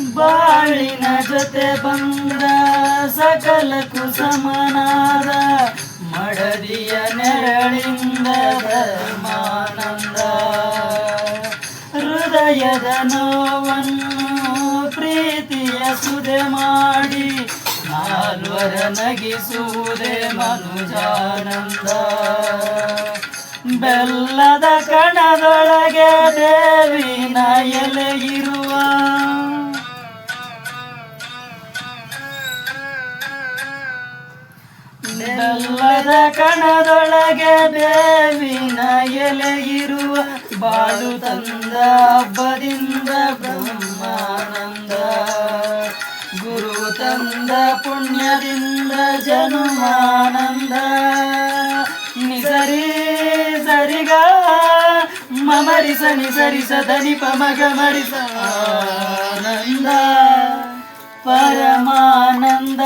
ಬಾಳಿನ ಜೊತೆ ಬಂದ ಸಕಲ ಕುಸಮನಾದ ಮಡದಿಯ ನೆರಳಿಂದ ಧರ್ಮಾನಂದ ಹೃದಯದ ನೋವನ್ನು ಪ್ರೀತಿಯ ಸುದೆ ಮಾಡಿ ನಾಲ್ವರ ನಗಿಸುವುದೇ ಮನುಜಾನಂದ. ಬೆಲ್ಲದ ಕಣದೊಳಗೆ ದೇವಿನ ಎಲೆ ಬೆಲ್ಲದ ಕಣದೊಳಗೆ ಬೇವಿನ ಎಲೆ ಇರುವ ಬಾಳು ತಂದ ಹಬ್ಬದಿಂದ ಬ್ರಹ್ಮಾನಂದ. ಗುರು ತಂದ ಪುಣ್ಯದಿಂದ ಜನುಮಾನಂದ. ನಿಸರಿ ಸರಿಗ ಮಮರಿಸ ನಿಸರಿಸ ಧನಿ ಪಮಗ ಮರಿಸ ಆನಂದ. ಪರಮಾನಂದ.